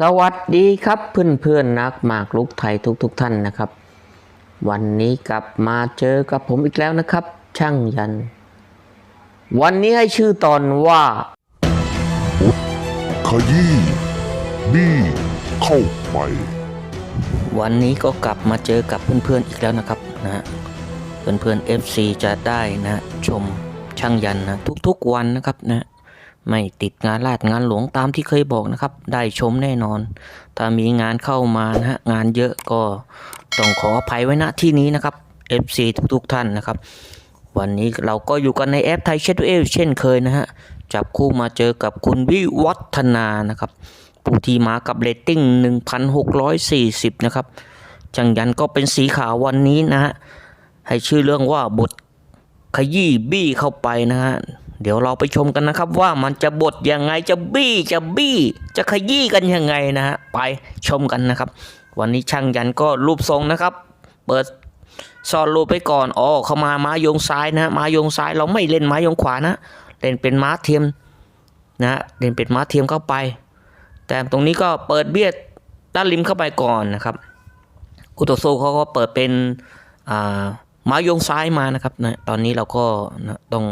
สวัสดีครับเพื่อนเพื่อนๆนักหมากลุกไทยทุกทุกๆท่านนะครับ วันนี้กลับมาเจอกับผมอีกแล้วนะครับ ช่างยัน วันนี้ให้ชื่อตอนว่าขยี้บี้เข้าไป วันนี้ก็กลับมาเจอกับเพื่อนๆอีกแล้วนะครับนะฮะเพื่อนๆ FC จะได้นะ ชมช่างยันนะทุกๆวันนะครับนะ ไม่ติดงานลาดงานหลวงตามที่เคยบอกนะครับ ได้ชมแน่นอน ถ้ามีงานเข้ามานะฮะงานเยอะก็ต้องขออภัยไว้ณที่นี้นะครับ FC ทุกๆท่านนะครับ วันนี้เราก็อยู่กันในแอปไทยเชตเอลเช่นเคยนะฮะจับคู่มาเจอกับคุณวิวัฒนานะครับ ผู้ที่มากับเรตติ้ง 1,640 นะครับ จังยันก็เป็นสีขาววันนี้นะฮะให้ชื่อเรื่องว่าบทขยี้บี้เข้าไปนะฮะ เดี๋ยวเราไปชมกันนะครับว่ามันจะบทยังไงจะบี้จะบี้ จะขยี้กันยังไงนะฮะไปชมกันนะครับ วันนี้ช่างยันก็รูปทรงนะครับ เปิดซ่อนรูปไปก่อนอ๋อเข้ามาม้ายงซ้ายนะม้ายงซ้ายเราไม่เล่นม้ายงขวานะ เล่นเป็นม้าเทียมนะเล่นเป็นม้าเทียมเข้าไป แต่ตรงนี้ก็เปิดเบียดด้านริมเข้าไปก่อนนะครับคูโตโซเขาก็เปิดเป็นม้ายงซ้ายมานะครับนะตอนนี้เราก็นะต้อง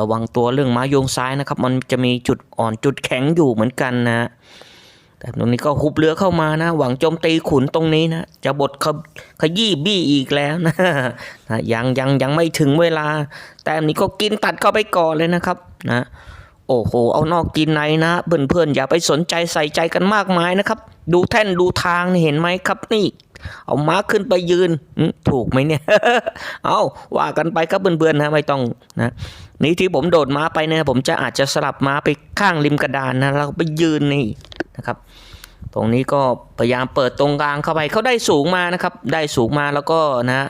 ระวังตัวเรื่องม้าโยงซ้ายนะครับ มันจะมีจุดอ่อนจุดแข็งอยู่เหมือนกันนะแต่ตรงนี้ก็หุบเรือเข้ามานะ หวังโจมตีขุนตรงนี้นะ จะบดขขยี้บี้อีกแล้วนะนะยังยังยังไม่ถึงเวลา แต่อันนี้ก็กินตัดเข้าไปก่อนเลยนะครับนะโอ้โห เอานอกกินในนะ เพื่อนๆ อย่าไปสนใจใส่ใจกันมากมายนะครับ ดูแท่นดูทางเห็นไหมครับนี่ เอาม้าขึ้นไปยืน ถูกไหมเนี่ย เอาว่ากันไปครับเพื่อนๆนะไม่ต้องนะ นี่ที่ผมโดดม้าไปเนี่ยผมจะอาจจะสลับม้าไปข้างริมกระดานนะแล้วไปยืนนี่นะครับ ตรงนี้ก็พยายามเปิดตรงกลางเข้าไปเขาได้สูงมานะครับ ได้สูงมาแล้วก็นะ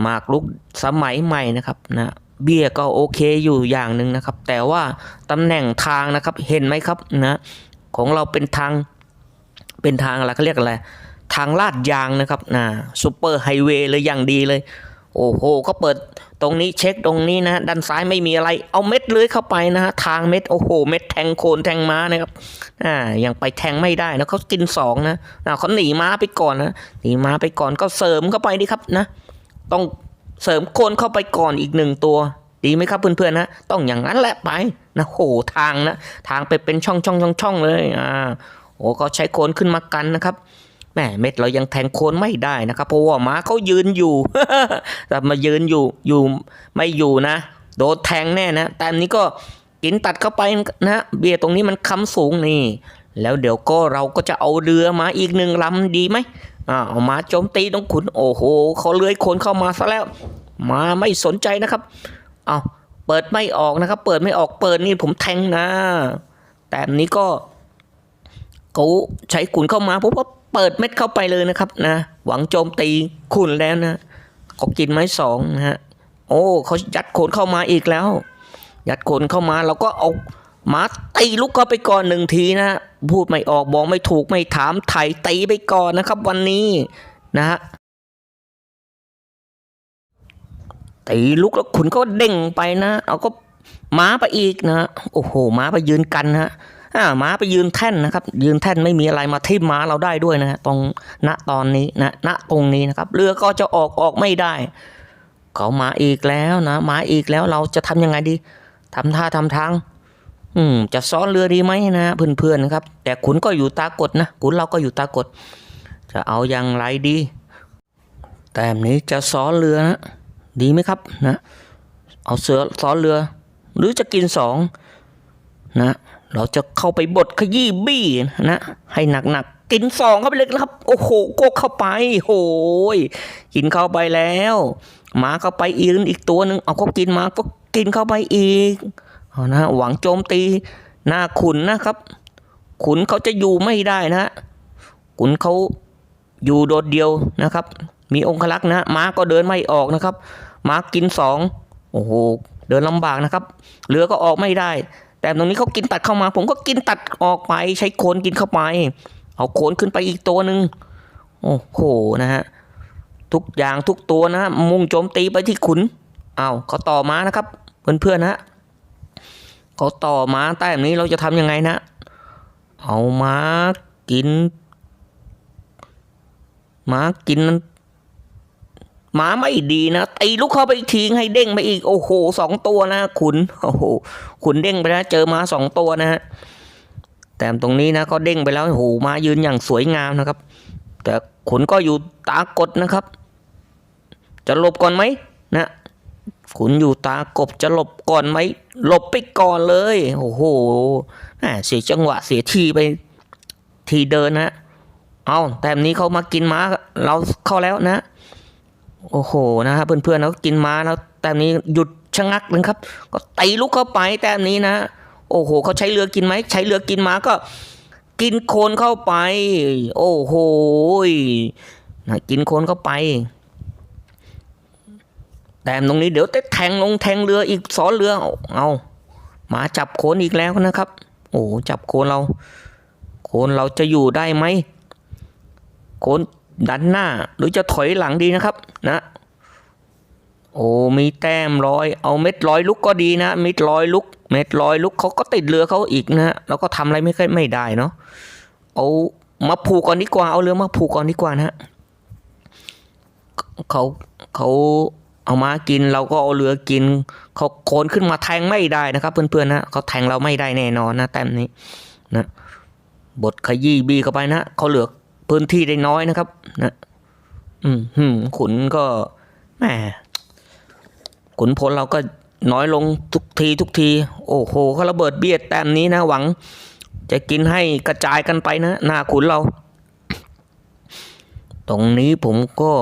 หมากลุกสมัยใหม่นะครับนะเบี้ยก็โอเคอยู่อย่างหนึ่งนะครับ แต่ว่าตำแหน่งทางนะครับเห็นไหมครับนะของเราเป็นทางเป็นทางอะไรเขาเรียกอะไร ทางลาดยางนะครับนะซูเปอร์ไฮเวย์เลยอย่างดีเลย โอ้โหก็เปิด ตรงนี้เช็คตรงนี้นะด้านซ้ายไม่มีอะไร เอาเม็ดเลื้อยเข้าไปนะฮะทางเม็ดโอ้โห เม็ดแทงโคนแทงม้านะครับอ่ายังไปแทงไม่ได้นะเขากินสองนะอ่าเขาหนีม้าไปก่อนนะหนีม้าไปก่อนก็เสริมเข้าไปดิครับนะ ต้องเสริมโคนเข้าไปก่อนอีกหนึ่งตัว ดีไหมครับเพื่อนๆนะต้องอย่างนั้นแหละไปนะโหทางนะทางไปเป็นช่องช่องช่องช่องเลยอ่าโอ้ก็ใช้โคนขึ้นมากันนะครับ แหม่เม็ดเรายังแทงโคนไม่ได้นะครับ เพราะว่าม้าเขายืนอยู่แต่มายืนอยู่อยู่ไม่อยู่นะ โดนแทงแน่นะ แต่อันนี้ก็กินตัดเข้าไปนะเบียร์ตรงนี้มันค้ำสูงนี่ แล้วเดี๋ยวก็เราก็จะเอาเรือมาอีกหนึ่งลำดีไหมอ่าเอามาโจมตีตรงขุนโอ้โหเขาเลื้อยคนเข้ามาซะแล้ว มาไม่สนใจนะครับเอาเปิดไม่ออกนะครับ เปิดไม่ออกเปิดนี่ผมแทงนะ แต่อันนี้ก็ เขาใช้ขุนเข้ามาผมก็เปิดเม็ดเข้าไปเลยนะครับนะ หวังโจมตีขุนแล้วนะเขากินไม้สองนะฮะโอ้เขายัดโขนเข้ามาอีกแล้ว ยัดโขนเข้ามาเราก็เอามาตีลูกเข้าไปก่อนหนึ่งทีนะพูดไม่ออกบอกไม่ถูกไม่ถามไถ่ตีไปก่อนนะครับ วันนี้นะฮะตีลูกแล้วขุนก็เด้งไปนะ เอาก็ม้าไปอีกนะ โอ้โหม้าไปยืนกันนะ อ่าม้าไปยืนแท่นนะครับ ยืนแท่นไม่มีอะไรมาทิ่มม้าเราได้ด้วยนะฮะตรงณตอนนี้นะณตรงนี้นะครับ เรือก็จะออกออกไม่ได้ เขามาอีกแล้วนะมาอีกแล้วเราจะทำยังไงดีทำท่าทำทางอืมจะซ้อนเรือดีไหมนะเพื่อนๆนะครับ แต่ขุนก็อยู่ตากดนะขุนเราก็อยู่ตากด จะเอาอย่างไรดี แต้มนี้จะซ้อนเรือนะดีไหมครับนะ เอาเสือซ้อนเรือ หรือจะกินสองนะ เราจะเข้าไปบดขยี้บี้นะ ให้หนักๆกินสองเข้าไปเลยครับ โอ้โหโกเข้าไปโหยกินเข้าไปแล้วหมาเข้าไปอีกอีกตัวหนึ่งเอาก็กินมาก็กินเข้าไปอีกเอานะหวังโจมตีหน้าขุนนะครับ ขุนเขาจะอยู่ไม่ได้นะขุนเขาอยู่โดดเดียวนะครับ มีองคลักษ์นะม้าก็เดินไม่ออกนะครับม้ากินสองโอ้โหเดินลำบากนะครับเรือก็ออกไม่ได้ แต่ตรงนี้เขากินตัดเข้ามา ผมก็กินตัดออกไปใช้โคนกินเข้าไป เอาโคนขึ้นไปอีกตัวหนึ่งโอ้โหนะฮะทุกอย่างทุกตัวนะมุ่งโจมตีไปที่ขุนเอาเขาต่อมานะครับ เพื่อนๆนะเขาต่อมาแต่แบบนี้เราจะทำยังไงนะ เอามากินหมากิน หมาไม่ดีนะตีลูกเข้าไปอีกทีให้เด้งไปอีกโอ้โหสองตัวนะขุนโอ้โหขุนเด้งไปแล้วเจอมาสองตัวนะฮะแต่ตรงนี้นะก็เด้งไปแล้วโอ้โหมายืนอย่างสวยงามนะครับ แต่ขุนก็อยู่ตากดนะครับ จะหลบก่อนไหมนะขุนอยู่ตากบจะหลบก่อนไหมหลบไปก่อนเลยโอ้โหเสียจังหวะเสียทีไปทีเดินนะเอาแต้มนี้เขามากินม้าเราเข้าแล้วนะ โอ้โหนะฮะเพื่อนๆเขากินม้าแล้วแต้มนี้หยุดชะงักเลยครับ ก็ตีลุกเข้าไปแต้มนี้นะ โอ้โหเขาใช้เรือกินไหมใช้เรือกินม้าก็ กินโคนเข้าไป โอ้โหนะกินโคนเข้าไปแต้มตรงนี้เดี๋ยวจะแทงลงแทงเรืออีกซ้อนเรือเอาหมาจับโคนอีกแล้วนะครับ โอ้จับโคนเรา โคนเราจะอยู่ได้ไหมโคน ดันหน้าหรือจะถอยหลังดีนะครับนะ โอ้มีแต้มร้อย เอาเม็ดร้อยลุกก็ดีนะเม็ดร้อยลุก เม็ดร้อยลุกเขาก็ติดเรือเขาอีกนะฮะแล้วก็ทำอะไรไม่ค่อยไม่ได้เนาะเอามาผูกก่อนดีกว่าเอาเรือมาผูกก่อนดีกว่านะฮะเขาเขาเอามากินเราก็เอาเรือกินเขาโคนขึ้นมาแทงไม่ได้นะครับ เพื่อนๆนะเขาแทงเราไม่ได้แน่นอนนะแต้มนี้นะบทขยี้บีเข้าไปนะเขาเหลือ พื้นที่ได้น้อยนะครับ นะอืมหืมขุนก็แหมขุนพลเราก็น้อยลงทุกทีทุกที โอ้โหเขาระเบิดเบียดแต้มนี้นะ หวัง จะกินให้กระจายกันไปนะ หน้าขุนเรา ตรงนี้ผมก็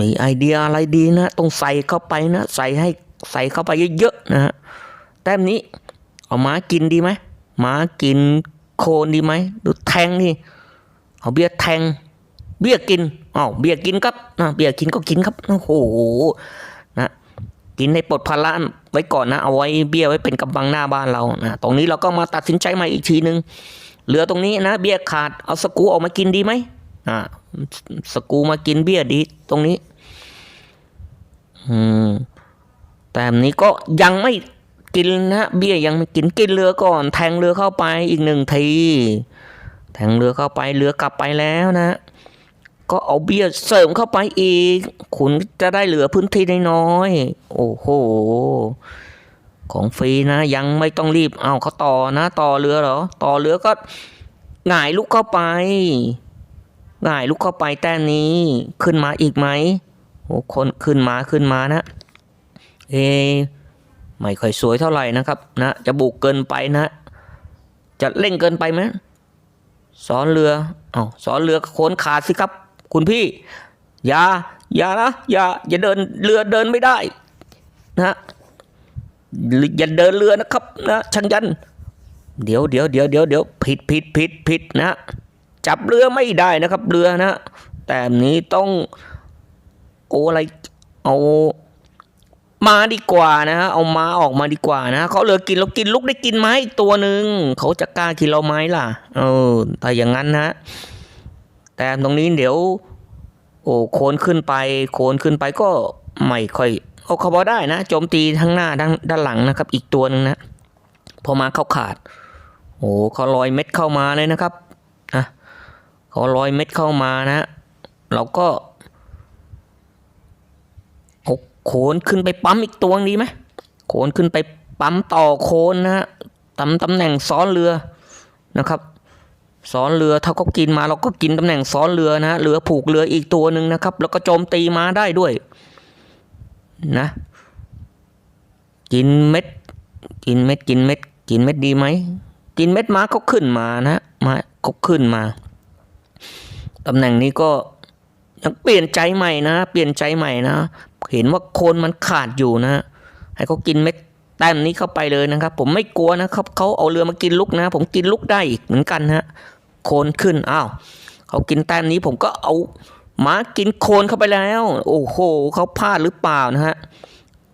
มีไอเดียอะไรดีนะ ต้องใส่เข้าไปนะ ใส่ให้ใส่เข้าไปเยอะๆนะฮะแต้มนี้ เอาม้ากินดีไหมม้ากิน โคนดีไหมดูแทงนี่เอาเบียร์แทง เบี้ยกินอ้าวเบี้ยกินครับนะเบี้ยกินก็กินครับโอ้โหนะกินให้ปลดภาระไว้ก่อนนะ เอาไว้เบี้ยไว้เป็นกำบังหน้าบ้านเรานะตรงนี้เราก็มาตัดสินใจใหม่อีกทีนึงเหลือตรงนี้นะ เบี้ยขาดเอาสกูออกมากินดีไหมอ่าสกูมากินเบี้ยดี ตรงนี้ อืมแต่นี้ก็ยังไม่ กินนะเบี้ยยังไม่กินกินเรือก่อน แทงเรือเข้าไปอีกหนึ่งทีแทงเรือเข้าไปเรือกลับไปแล้วนะ ก็เอาเบียร์เสริมเข้าไปอีก คุณจะได้เหลือพื้นที่ได้น้อยๆโอ้โหของฟรีนะยังไม่ต้องรีบเอาเขาต่อนะ ต่อเรือเหรอ ต่อเรือก็หงายลุกเข้าไปหงายลุกเข้าไปแต้มนี้ขึ้นมาอีกไหมโอ้คนขึ้นมาขึ้นมานะ เอ ไม่ค่อยสวยเท่าไหร่นะครับนะจะบุกเกินไปนะ จะเร่งเกินไปไหมสอนเรือเอาวสอนเรือโคนขาดสิครับ คุณพี่ อย่า อย่านะ อย่า อย่าเดินเรือเดินไม่ได้นะอย่าเดินเรือนะครับนะช่างยัน เดี๋ยวเดี๋ยวเดี๋ยวเดี๋ยวเดี๋ยวผิดผิดผิดผิดนะ จับเรือไม่ได้นะครับเรือนะ แต่นี้ต้อง โออะไร เอา มาดีกว่านะฮะเอามาออกมาดีกว่านะเขาเหลือกินเรากินลูกได้กินไหมอีกตัวหนึ่งเขาจะกล้ากินเราไหมล่ะ เออถ้าอย่างนั้นนะแต่ตรงนี้เดี๋ยว โอ้โคนขึ้นไป โคนขึ้นไปก็ไม่ค่อยเอาเขาพอได้นะโจมตีทั้งหน้าด้านด้านหลังนะครับ อีกตัวหนึ่งนะพอมาเข้าขาด โอ้เขาลอยเม็ดเข้ามาเลยนะครับนะเขาลอยเม็ดเข้ามานะเราก็เอา โคนขึ้นไปปั๊มอีกตัวดีไหมโคนขึ้นไปปั๊มต่อโคนนะฮะตำตำแหน่งซ้อนเรือนะครับซ้อนเรือถ้าเขากินมาเราก็กินตำแหน่งซ้อนเรือนะเรือผูกเรืออีกตัวหนึ่งนะครับ แล้วก็โจมตีมาได้ด้วยนะกินเม็ด กินเม็ดกินเม็ด กินเม็ดดีไหมกินเม็ดม้าก็ขึ้นมานะมาก็ขึ้นมาตำแหน่งนี้ก็ยังเปลี่ยนใจใหม่นะ เปลี่ยนใจใหม่นะ เห็นว่าโคนมันขาดอยู่นะให้เขากินเม็ดแต้มนี้เข้าไปเลยนะครับ ผมไม่กลัวนะครับเขาเอาเรือมากินลูกนะ ผมกินลูกได้อีกเหมือนกันฮะโคนขึ้นอ้าวเขากินแต้มนี้ผมก็เอาหมากินโคนเข้าไปแล้ว โอ้โหเขาพลาดหรือเปล่านะฮะ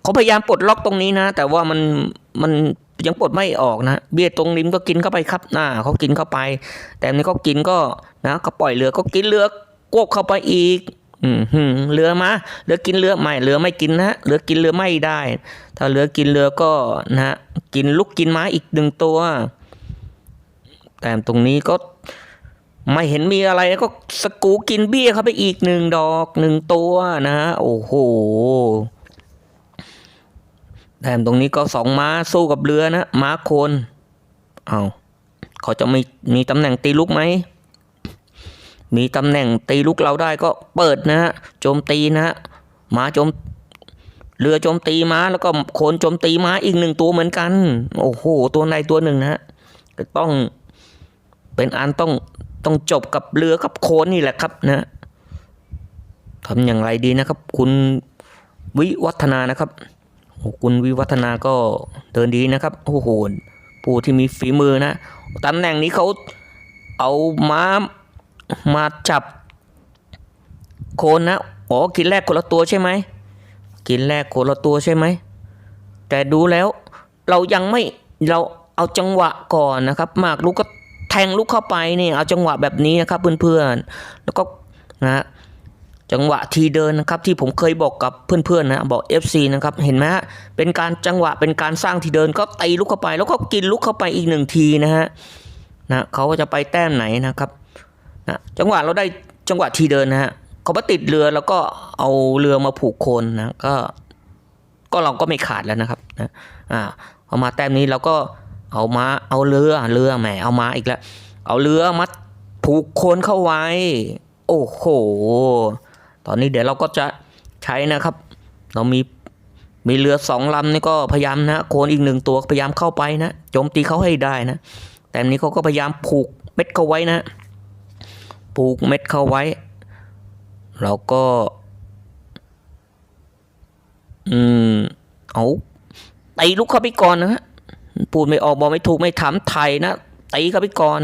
เขาพยายามปลดล็อกตรงนี้นะ แต่ว่ามันมันยังปลดไม่ออกนะ เบี้ยตรงริมก็กินเข้าไปครับน่าเขากินเข้าไป แต่นี้ก็กินก็นะก็ปล่อยเรือก็กินเรือ กวบเข้าไปอีก อืมเรือมาเรือกินเรือไม่เรือไม่กินนะเรือกินเรือไม่ได้ ถ้าเรือกินเรือก็นะกินลูกกินไม้อีกหนึ่งตัว แต้มตรงนี้ก็ไม่เห็นมีอะไรก็สกูกินเบี้ยเข้าไปอีกหนึ่งดอกหนึ่งตัวนะฮะโอ้โหแต้มตรงนี้ก็สองม้าสู้กับเรือนะม้าโคนเอาเขาจะมีมีตำแหน่งตีลูกไหม มีตำแหน่งตีลูกเราได้ก็เปิดนะฮะโจมตีนะฮะม้าโจมเรือโจมตีม้าแล้วก็โคนโจมตีม้าอีกหนึ่งตัวเหมือนกัน โอ้โห ตัวใดตัวหนึ่งนะฮะต้องเป็นอันต้องต้องจบกับเรือกับโคนนี่แหละครับนะทำอย่างไรดีนะครับ คุณวิวัฒนานะครับโอ้คุณวิวัฒนาก็เดินดีนะครับโอ้โหผู้ที่มีฝีมือนะตำแหน่งนี้เขาเอาม้า มาจับโคนนะอ๋อกินแรกคนละตัวใช่ไหมกินแรกคนละตัวใช่ไหมแต่ดูแล้วเรายังไม่เราเอาจังหวะก่อนนะครับหมากลูกก็แทงลูกเข้าไปนี่เอาจังหวะแบบนี้นะครับเพื่อนๆแล้วก็นะจังหวะทีเดินนะครับที่ผมเคยบอกกับเพื่อนๆนะบอก FC นะครับเห็นไหมฮะเป็นการจังหวะเป็นการสร้างทีเดินก็ตีลูกเข้าไป แล้วก็กินลูกเข้าไปอีกหนึ่งทีนะฮะนะเขาก็จะไปแต้มไหนนะครับ นะจังหวะเราได้จังหวะทีเดินนะฮะเขาไปติดเรือแล้วก็เอาเรือมาผูกโคนนะก็ก็เราก็ไม่ขาดแล้วนะครับนะอ่าพอมาแต้มนี้เราก็เอามาเอาเรือเรือแหมเอามาอีกแล้ว เอาเรือมัดผูกโคนเข้าไว้ โอ้โห ตอนนี้เดี๋ยวเราก็จะใช้นะครับ เรามีมีเรือสองลำนี่ก็พยายามนะโคนอีกหนึ่งตัวพยายามเข้าไปนะโจมตีเขาให้ได้นะ แต่นนี้เขาก็พยายามผูกเม็ดเข้าไว้นะ ผูกเม็ดเข้าไว้เราก็ อืม เอาตีลูกเข้าไปก่อนนะฮะพูดไม่ออกบอกไม่ถูกไม่ถามไทยนะตีเข้าไปก่อน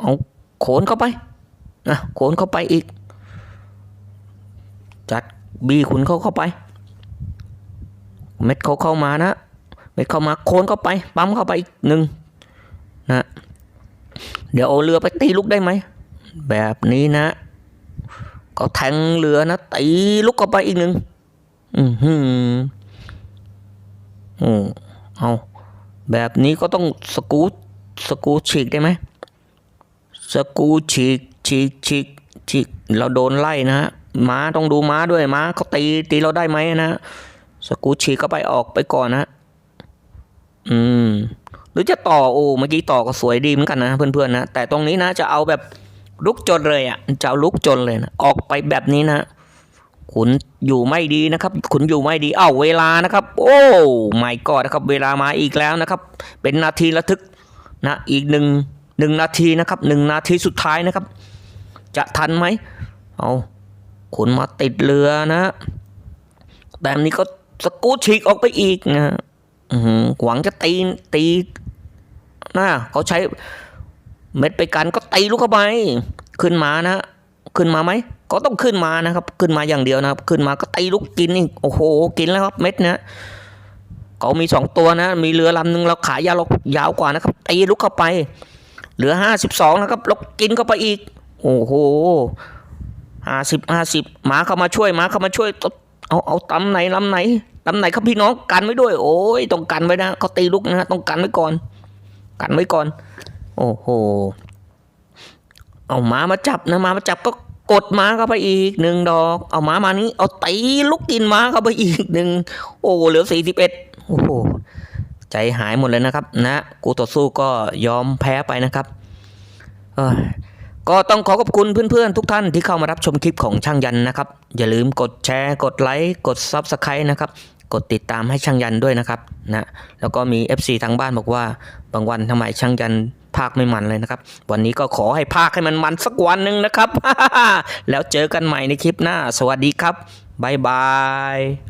เอาโขนเข้าไปนะโขนเข้าไปอีก จัดบีขุนเขาเข้าไป เม็ดเขาเข้ามานะเม็ดเข้ามาโคนเข้าไป ปั๊มเข้าไปอีกหนึ่งนะเดี๋ยวเอาเรือไปตีลูกได้ไหม แบบนี้นะ ก็แทงเรือนะตีลูกเข้าไปอีกหนึ่งอือหือโอ้เอาแบบนี้ก็ต้องสกูสกูฉีกได้ไหมสกูฉีกฉีกฉีกฉีกเราโดนไล่นะฮะม้าต้องดูม้าด้วยม้าเขาตีตีเราได้ไหมนะสกูฉีกก็ไปออกไปก่อนนะ อืม หรือจะต่อโอ้เมื่อกี้ต่อก็สวยดีเหมือนกันนะเพื่อนๆนะแต่ตรงนี้นะจะเอาแบบ ลุกจนเลยอะจะเอาลุกจนเลยนะออกไปแบบนี้นะขุนอยู่ไม่ดีนะครับ ขุนอยู่ไม่ดีเอ้าเวลานะครับ โอ้ไม่กอดนะครับ เวลามาอีกแล้วนะครับ เป็นนาทีระทึกนะอีกหนึ่งหนึ่งนาทีนะครับหนึ่งนาทีสุดท้ายนะครับ จะทันไหมเอาขุนมาติดเรือนะแบบนี้ก็สกูตฉีกออกไปอีกนะอื้อหือหวังจะตีตีนะเขาใช้ เม็ดไปกันก็ตีลูกเข้าไป ขึ้นมานะ ขึ้นมาไหม ก็ต้องขึ้นมานะครับ ขึ้นมาอย่างเดียวนะครับ ขึ้นมาก็ตีลูกกินนี่โอ้โห กินแล้วครับเม็ดนะเขามีสองตัวนะ มีเรือลำหนึ่งเราขายาวยาวกว่านะครับ ตีลูกเข้าไป เหลือห้าสิบสองนะครับล้วกินเข้าไปอีก โอ้โหห้าสิบห้าสิบหมาเข้ามาช่วยหมาเข้ามาช่วย เอาเอาตำไหนลำไหนลำไหนครับพี่น้องกันไว้ด้วย โอ้ยต้องกันไว้นะเขาตีลูกนะต้องกันไว้ก่อน กันไว้ก่อน โอ้โห เอาหมามาจับนะหมามาจับก็กดหมาเข้าไปอีกหนึ่งดอก เอาหมามานี้ เอาตีลูกกินหมาเข้าไปอีกหนึ่ง โอ้เหลือสี่สิบเอ็ดโอ้โห ใจหายหมดเลยนะครับ นะกูต่อสู้ก็ยอมแพ้ไปนะครับ เอ้ยก็ต้องขอขอบคุณเพื่อนๆ ทุกท่านที่เข้ามารับชมคลิปของช่างยันนะครับ อย่าลืมกดแชร์ กดไลค์ กด Subscribe นะครับ กดติดตามให้ช่างยันด้วยนะครับนะแล้วก็มี FC ทางบ้านบอกว่า บางวันทำไมช่างยัน ภาคไม่มันเลยนะครับ วันนี้ก็ขอให้ภาคให้มันมันสักวันหนึ่งนะครับ แล้วเจอกันใหม่ในคลิปหน้า สวัสดีครับ บ๊ายบาย